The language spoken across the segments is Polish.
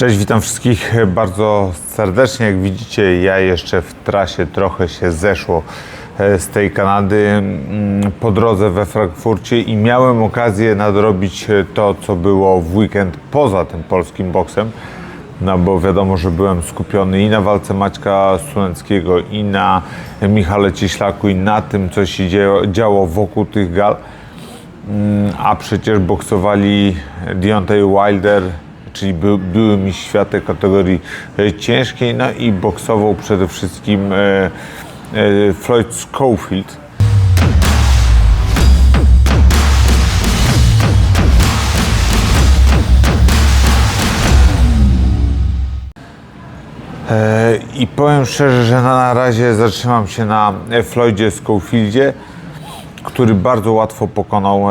Cześć, witam wszystkich bardzo serdecznie. Jak widzicie, ja jeszcze w trasie trochę się zeszło e, z tej Kanady mm, po drodze we Frankfurcie i miałem okazję nadrobić e, to, co było w weekend poza tym polskim boksem. No bo wiadomo, że byłem skupiony i na walce Maćka Suleckiego, i na Michale Cieślaku, i na tym, co się działo wokół tych gal. Mm, A przecież boksowali Deontay Wilder, czyli by, były mi światy kategorii e, ciężkiej, no i boksował przede wszystkim e, e, Floyd Schofield. I powiem szczerze, że na razie zatrzymam się na Floydzie Schofieldzie, który bardzo łatwo pokonał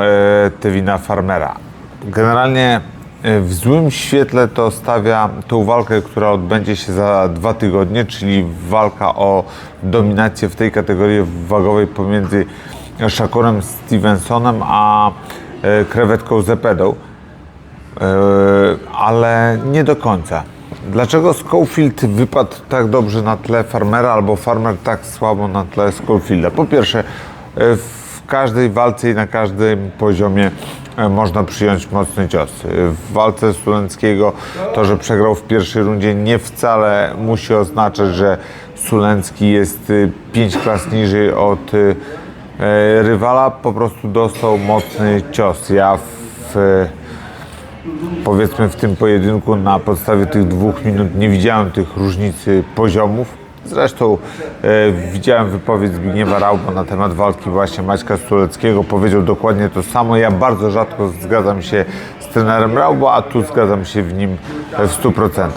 Tevina Farmera. Generalnie w złym świetle to stawia tą walkę, która odbędzie się za dwa tygodnie, czyli walka o dominację w tej kategorii wagowej pomiędzy Shakurem Stevensonem a e, krewetką Zepedą. E, ale nie do końca. Dlaczego Schofield wypadł tak dobrze na tle Farmera, albo Farmer tak słabo na tle Schofielda? Po pierwsze, e, w każdej walce i na każdym poziomie e, można przyjąć mocny cios. E, W walce Sulenckiego to, że przegrał w pierwszej rundzie nie wcale musi oznaczać, że Sulencki jest y, pięć klas niżej od e, rywala, po prostu dostał mocny cios. Ja w powiedzmy w tym pojedynku na podstawie tych dwóch minut nie widziałem tych różnicy poziomów. Zresztą e, widziałem wypowiedź Zbigniewa Rauba na temat walki właśnie Maćka Stuleckiego. Powiedział dokładnie to samo. Ja bardzo rzadko zgadzam się z trenerem Rauba, a tu zgadzam się w nim w 100%.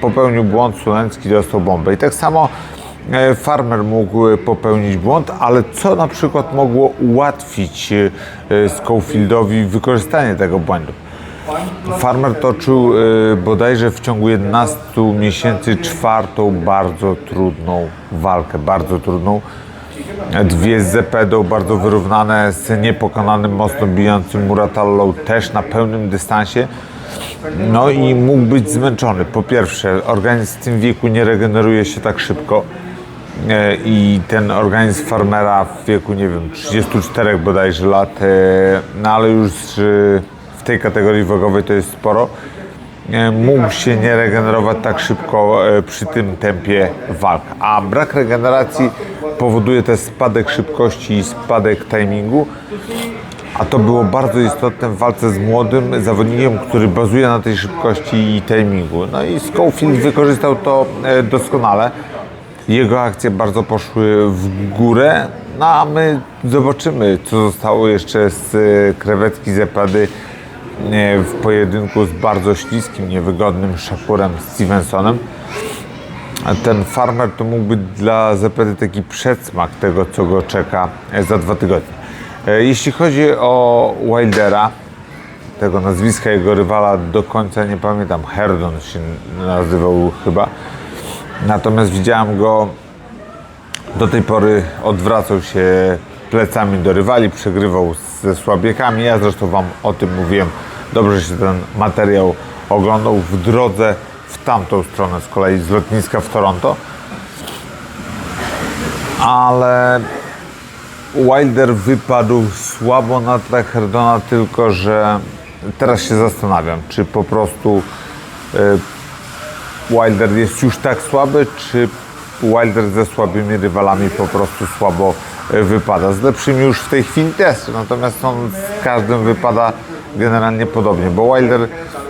Popełnił błąd, Sulecki dostał bombę. I tak samo e, Farmer mógł popełnić błąd, ale co na przykład mogło ułatwić e, Schofieldowi wykorzystanie tego błędu? Farmer toczył y, bodajże w ciągu 11 miesięcy czwartą bardzo trudną walkę, bardzo trudną. Dwie z Zepedą bardzo wyrównane z niepokonanym, mocno bijącym Muratallą też na pełnym dystansie. No i mógł być zmęczony. Po pierwsze, organizm w tym wieku nie regeneruje się tak szybko. E, I ten organizm farmera w wieku, nie wiem, 34 bodajże lat, e, no ale już e, tej kategorii wagowej to jest sporo, e, mógł się nie regenerować tak szybko e, przy tym tempie walk. A brak regeneracji powoduje też spadek szybkości i spadek timingu. A to było bardzo istotne w walce z młodym zawodnikiem, który bazuje na tej szybkości i timingu. No i Schofield wykorzystał to e, doskonale. Jego akcje bardzo poszły w górę, no a my zobaczymy, co zostało jeszcze z krewetki e, w pojedynku z bardzo śliskim, niewygodnym Shakurem Stevensonem. Ten farmer to mógł być dla Zepedy taki przedsmak tego, co go czeka e, za dwa tygodnie. E, Jeśli chodzi o Wildera, tego nazwiska jego rywala do końca nie pamiętam, Herdon się nazywał chyba. Natomiast widziałem go do tej pory odwracał się plecami do rywali, przegrywał ze słabiekami. Ja zresztą Wam o tym mówiłem. Dobrze się ten materiał oglądał w drodze w tamtą stronę z kolei z lotniska w Toronto. Ale Wilder wypadł słabo na tle Herdona, tylko że teraz się zastanawiam, czy po prostu y, Wilder jest już tak słaby, czy Wilder ze słabymi rywalami po prostu słabo e, wypada. Z lepszymi już w tej chwili też, natomiast on z każdym wypada generalnie podobnie, bo Wilder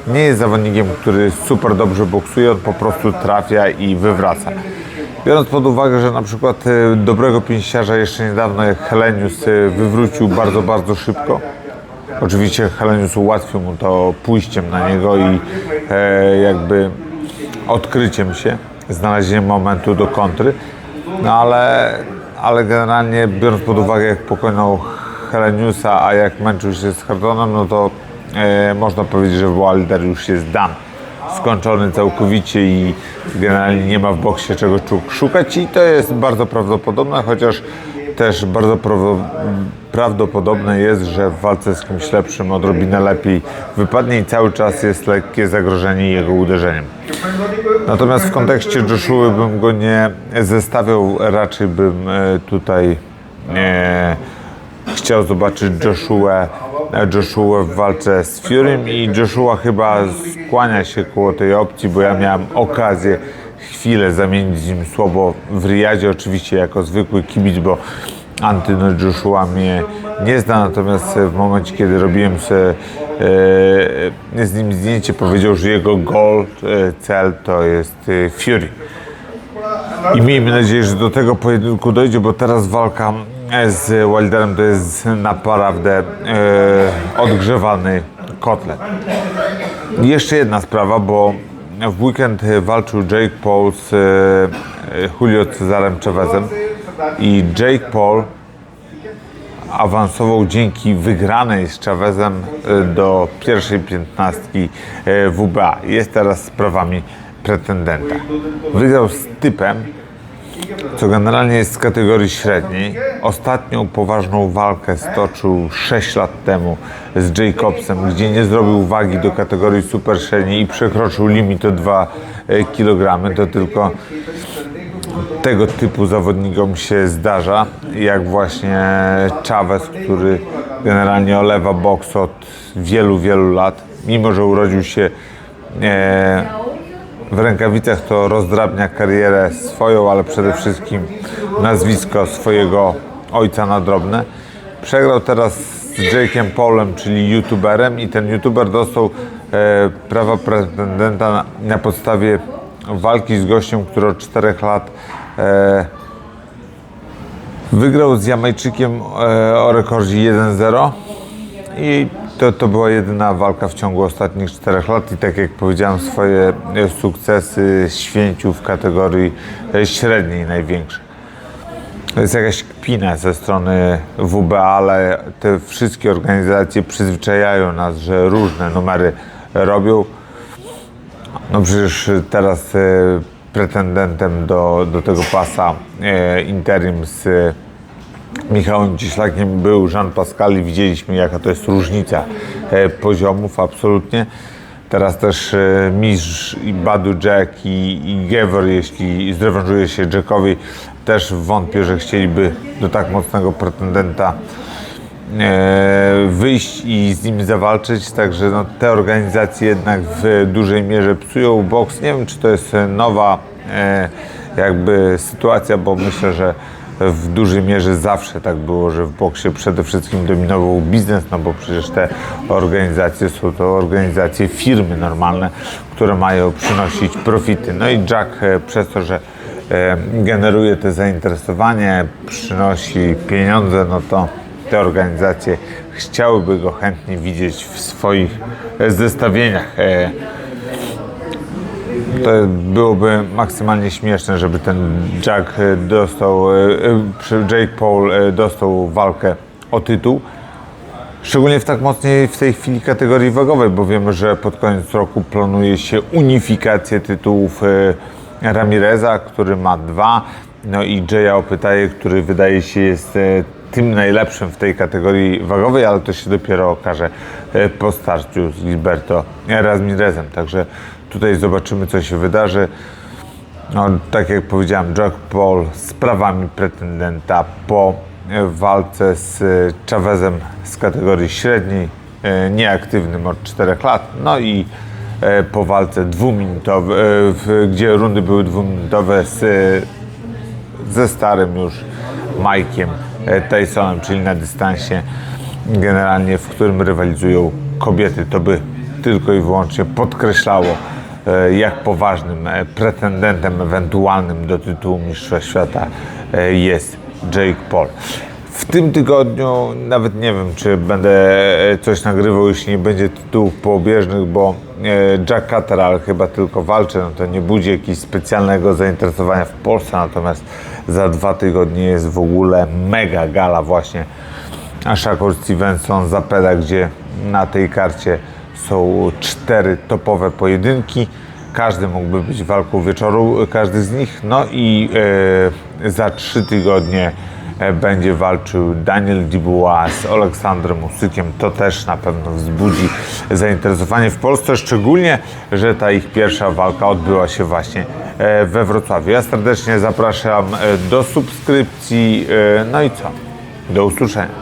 nie jest zawodnikiem, który super dobrze boksuje, on po prostu trafia i wywraca. Biorąc pod uwagę, że na przykład e, dobrego pięściarza jeszcze niedawno jak Helenius e, wywrócił bardzo, bardzo szybko, Oczywiście Helenius ułatwił mu to pójściem na niego i e, jakby odkryciem się, znalezieniem momentu do kontry. No ale, ale generalnie biorąc pod uwagę jak pokonał Heleniusa, a jak męczył się z Hardonem, no to e, można powiedzieć, że Wilder już jest dan. Skończony całkowicie i generalnie nie ma w boksie czego szukać i to jest bardzo prawdopodobne, chociaż też bardzo prawdopodobne jest, że w walce z kimś lepszym odrobinę lepiej wypadnie i cały czas jest lekkie zagrożenie jego uderzeniem. Natomiast w kontekście Joshua bym go nie zestawiał, raczej bym e, tutaj e, chciał zobaczyć Joshua, Joshua w walce z Furym i Joshua chyba skłania się koło tej opcji, bo ja miałem okazję chwilę zamienić z nim słowo w Riyadzie, oczywiście jako zwykły kibic, bo Antyno Joshua mnie nie zna, natomiast w momencie, kiedy robiłem sobie e, z nim zdjęcie, powiedział, że jego goal, e, cel to jest e, Fury. I miejmy nadzieję, że do tego pojedynku dojdzie, bo teraz walka z Wilderem to jest naprawdę e, odgrzewany kotlet. Jeszcze jedna sprawa, bo w weekend walczył Jake Paul z e, Julio Cezarem Chavezem i Jake Paul awansował dzięki wygranej z Chavezem e, do pierwszej piętnastki e, WBA. Jest teraz z prawami pretendenta. Wygrał z typem, co generalnie jest z kategorii średniej. Ostatnią poważną walkę stoczył 6 lat temu z Jacobsem, gdzie nie zrobił wagi do kategorii super średniej i przekroczył limit o 2 kg. To tylko tego typu zawodnikom się zdarza, jak właśnie Chavez, który generalnie olewa boks od wielu, wielu lat. Mimo, że urodził się e, w rękawicach, to rozdrabnia karierę swoją, ale przede wszystkim nazwisko swojego ojca na drobne. Przegrał teraz z Jake'em Paulem, czyli youtuberem i ten youtuber dostał e, prawa pretendenta na, na podstawie walki z gościem, który od 4 lat e, wygrał z Jamajczykiem e, o rekordzie 1-0 i to, to była jedyna walka w ciągu ostatnich 4 lat i tak jak powiedziałem swoje sukcesy święcił w kategorii e, średniej największej. To jest jakaś kpina ze strony WBA, ale te wszystkie organizacje przyzwyczajają nas, że różne numery robią. No przecież teraz e, pretendentem do, do tego pasa e, interim z Michałem Cieślakiem był Jean Pascal i widzieliśmy jaka to jest różnica e, poziomów absolutnie. Teraz też e, Mistrz i Badu Jack i, i Gever, jeśli zrewanżuje się Jackowi, też wątpię, że chcieliby do tak mocnego pretendenta e, wyjść i z nim zawalczyć, także no, te organizacje jednak w dużej mierze psują boks. Nie wiem, czy to jest nowa jakby sytuacja, bo myślę, że w dużej mierze zawsze tak było, że w boksie przede wszystkim dominował biznes, no bo przecież te organizacje są to organizacje, firmy normalne, które mają przynosić profity. No i Jack e, przez to, że e, generuje te zainteresowanie, przynosi pieniądze, no to te organizacje chciałyby go chętnie widzieć w swoich e, zestawieniach. To byłoby maksymalnie śmieszne, żeby ten Jack e, dostał, e, e, Jake Paul dostał walkę o tytuł. Szczególnie w tak mocnej w tej chwili kategorii wagowej, bo wiemy, że pod koniec roku planuje się unifikację tytułów Ramireza, który ma dwa, no i Jaya Opytaje, który wydaje się jest tym najlepszym w tej kategorii wagowej, ale to się dopiero okaże po starciu z Gilberto Ramirezem. Także tutaj zobaczymy, co się wydarzy. No, tak jak powiedziałem, Jack Paul z prawami pretendenta po e, walce z e, Chavezem z kategorii średniej, e, nieaktywnym od 4 lat, no i po walce dwuminutowej, gdzie rundy były dwuminutowe z, ze starym już Mike'iem Tysonem, czyli na dystansie generalnie, w którym rywalizują kobiety. To by tylko i wyłącznie podkreślało, jak poważnym e, pretendentem ewentualnym do tytułu Mistrza Świata e, jest Jake Paul. W tym tygodniu nawet nie wiem, czy będę e, coś nagrywał, jeśli nie będzie tytułów poobieżnych, bo e, Jack Catterall chyba tylko walczy, no to nie budzi jakiegoś specjalnego zainteresowania w Polsce, natomiast za dwa tygodnie jest w ogóle mega gala właśnie Shakur Stevenson Zapeda, gdzie na tej karcie są cztery topowe pojedynki. Każdy mógłby być walką wieczoru, każdy z nich. No i e, za trzy tygodnie e, będzie walczył Daniel Dubois z Aleksandrem Usykiem. To też na pewno wzbudzi zainteresowanie w Polsce, szczególnie, że ta ich pierwsza walka odbyła się właśnie e, we Wrocławiu. Ja serdecznie zapraszam e, do subskrypcji. No i co? Do usłyszenia.